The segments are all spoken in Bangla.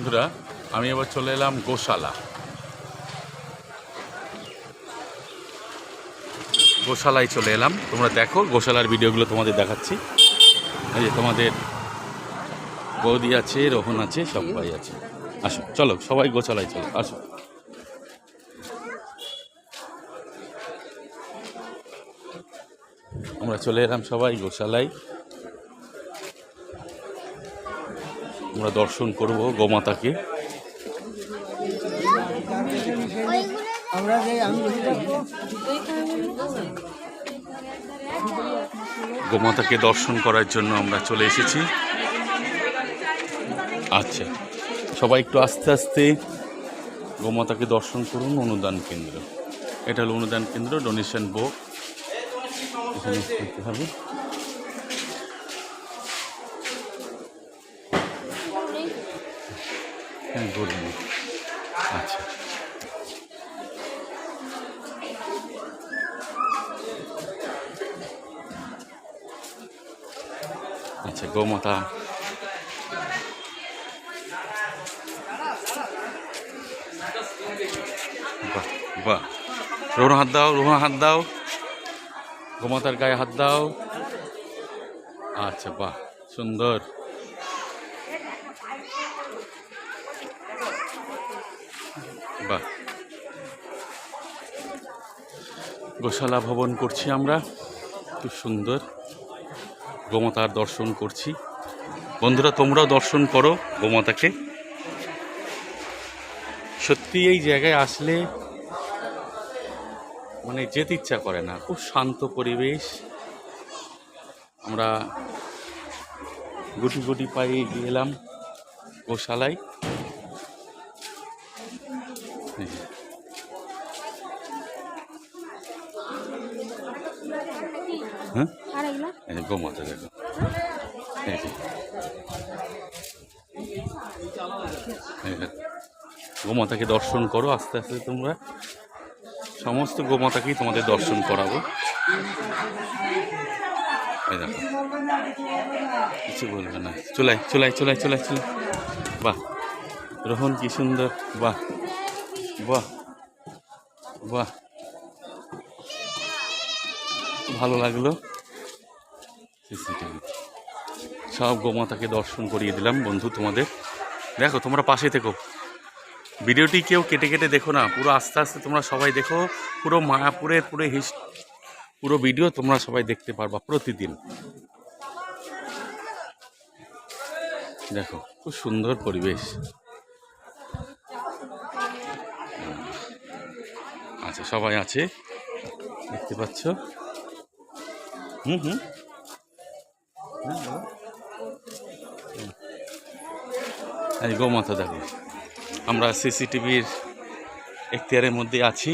বন্ধুরা, আমি এবার চলে এলাম গোশালা। গোশালায় চলে এলাম। তোমরা দেখো, গোশালার ভিডিওগুলো তোমাদের দেখাচ্ছি। এই যে তোমাদের বৌদি আছে, রোহন আছে, সবাই আছে। আসো, চলো, সবাই গোশালায় চলো, আসো। আমরা চলে এলাম সবাই গোশালায়। আমরা দর্শন করব গোমাতাকে। গোমাতাকে দর্শন করার জন্য আমরা চলে এসেছি। আচ্ছা সবাই একটু আস্তে আস্তে গোমাতাকে দর্শন করুন অনুদান কেন্দ্র। এটা হলো অনুদান কেন্দ্র ডোনেশন বুক এখানে করতে হবে। হ্যাঁ আচ্ছা। আচ্ছা গোমাতা। বাহ বাহ। রোহন, হাত দাও, রোহন, হাত দাও। গোমাতার গায়ে হাত দাও। আচ্ছা বাহ, সুন্দর। বাহ গোশালা ভবন করছি আমরা। খুব সুন্দর। গোমাতার দর্শন করছি। বন্ধুরা, তোমরাও দর্শন করো গোমাতাকে। সত্যি এই জায়গায় আসলে মানে যেতে ইচ্ছা করে না। খুব শান্ত পরিবেশ। আমরা গুটি গুটি পায়ে গেলাম গোশালায়। হ্যাঁ গোমাতা দেখো। গোমাতাকে দর্শন করো আস্তে আস্তে তোমরা। সমস্ত গোমাতাকেই তোমাদের দর্শন করাবো। দেখো। কিছু বলবে না। চলাই চলাই চলাই চলাই চলাই। বাহ, রোহন কি সুন্দর। বাহ। বাহ বাহ। ভালো লাগল। সব গোমাতাকে দর্শন করিয়ে দিলাম বন্ধু তোমাদের। দেখো, তোমরা পাশে থেকো। ভিডিওটি কেউ কেটে কেটে দেখো না, পুরো আস্তে আস্তে তোমরা সবাই দেখো। পুরো মায়াপুরের পুরো হিস পুরো ভিডিও তোমরা সবাই দেখতে পারবা প্রতিদিন। দেখো, খুব সুন্দর পরিবেশ। আচ্ছা সবাই আছে? দেখতে পাচ্ছ? হুম হুম। এই গোমাতা দেখো, আমরা সিসিটিভির এখতিয়ারের মধ্যে আছি।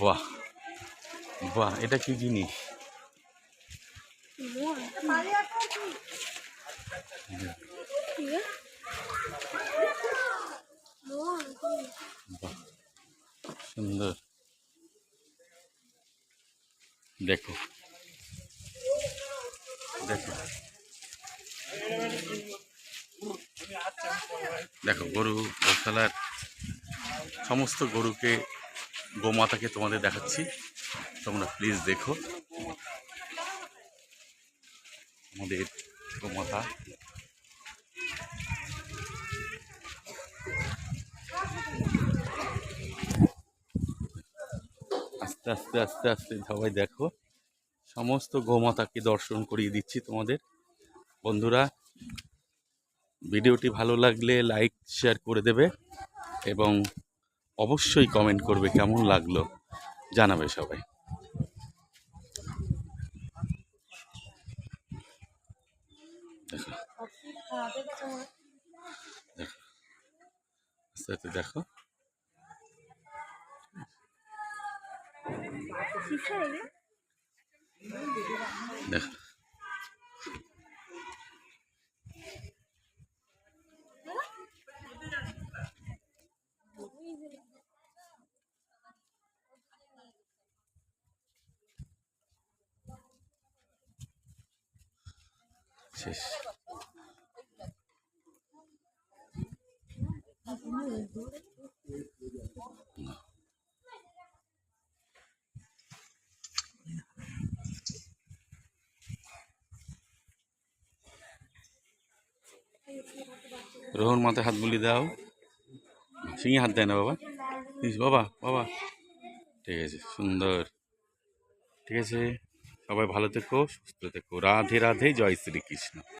বাহ বাহ, এটা কি জিনিস? বাহ। সুন্দর। দেখো। দেখো। দেখো, গরু গোশালার সমস্ত গরুকে, গোমাতাকে তোমাদের দেখাচ্ছি। তোমরা প্লিজ দেখো। আমাদের গোমাতা আস্তে আস্তে আস্তে আস্তে সবাই দেখো। সমস্ত গোমাতাকে দর্শন করিয়ে দিচ্ছি তোমাদের। বন্ধুরা ভিডিওটি ভালো লাগলে লাইক শেয়ার করে দেবে এবং অবশ্যই কমেন্ট করবে কেমন লাগল। জানাবে সবাই। দেখো। দেখো। আস্তে আস্তে দেখো। দেখো। শেষ। রোহন, মাথায় হাত বুলিয়ে দাও। সিঙে হাত দেয় না বাবা। বাবা বাবা। ঠিক আছে, সুন্দর। ঠিক আছে, সবাই ভালো থেকো, সুস্থ থেকো। রাধে রাধে, জয় শ্রীকৃষ্ণ।